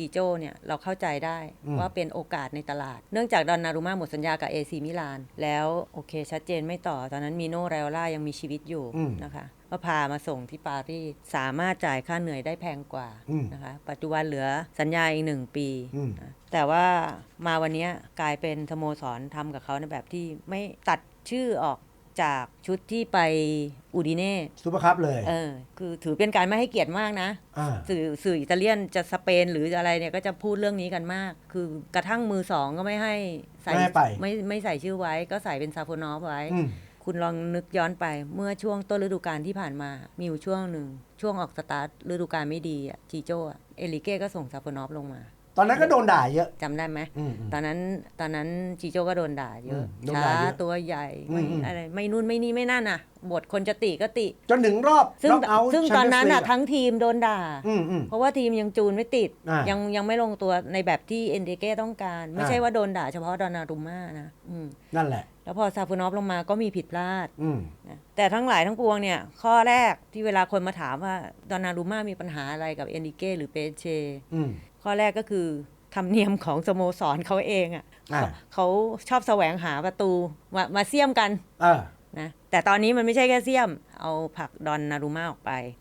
จีโจ้เนี่ยเราเข้าใจได้อืมว่าเป็นโอกาสในตลาด เนื่องจากดอนนารุมาหมดสัญญากับเอซีมิลาน แล้วโอเคชัดเจนไม่ต่อ ตอนนั้นมีโนเรลล่ายังมีชีวิตอยู่อืมนะคะก็พามาส่งที่ปารีสสามารถจ่ายค่าเหนื่อยได้แพงกว่าอืมนะคะ ปัจจุบันเหลือสัญญาอีกหนึ่งปีอืมนะแต่ว่ามาวันเนี้ยกลายเป็นสโมสรทำกับเขาในแบบที่ไม่ตัดชื่อออก จากชุดที่ไปอูดิเน่ซูเปอร์คัพเลย เออคือถือเป็นการไม่ให้เกียรติมากนะ อ่า สื่อสื่ออิตาเลียนจะสเปนหรืออะไรเนี่ยก็จะพูดเรื่องนี้กันมาก คือกระทั่งมือสองก็ไม่ให้ใส่ไม่ให้ไป ไม่ไม่ใส่ชื่อไว้ ก็ใส่เป็นซาโฟนอฟไว้ อืม คุณลองนึกย้อนไปเมื่อช่วงต้นฤดูกาลที่ผ่านมา มีอยู่ช่วงหนึ่ง ช่วงออกสตาร์ทฤดูกาลไม่ดีอะจีโจ้อะเอลิเก้ก็ส่งซาโฟนอฟลงมา ตอนนั้นก็โดนด่าเยอะ จำได้ไหม อืมอืม ตอนนั้นตอนนั้นจีโจ้ก็โดนด่าเยอะอืมโดนช้าด่าเยอะตัวใหญ่ไม่อืมอืม อะไรไม่นู่นไม่นี่ไม่นั่นอะบทคนจะติก็ติ จนถึงรอบซึ่งน็อกเอาท์ซึ่งแชมตอนเปี้ยนั้นลีอะกทั้งทีมโดนด่า อืมอืม เพราะว่าทีมยังจูนไม่ติด อ่ายัยังยังไม่ลงตัวในแบบที่เอนเดเก้ต้องการ ไม่อ่า ใช่ว่าโดนด่าเฉพาะดอนนารุม่านะอืมนั่นแหละ แล้วพอซาฟูนอฟลงมาก็มีผิดพลาดอืม นะ แต่ทั้งหลายทั้งปวงเนี่ย ข้อแรกที่เวลาคนมาถามว่าดอนนารุม่ามีปัญหาอะไรกับเอนดิเก้หรือเปเชอืมข้อแรกก็คือธรรมเนียมของสโมสรเขาเองอะอ่าเขาเขาชอบแสวงหาประตูมามาเสี่ยมกันเออนะแต่ตอนนี้มันไม่ใช่แค่เสี่ยม เอาผลักดอนนารุม่าออกไป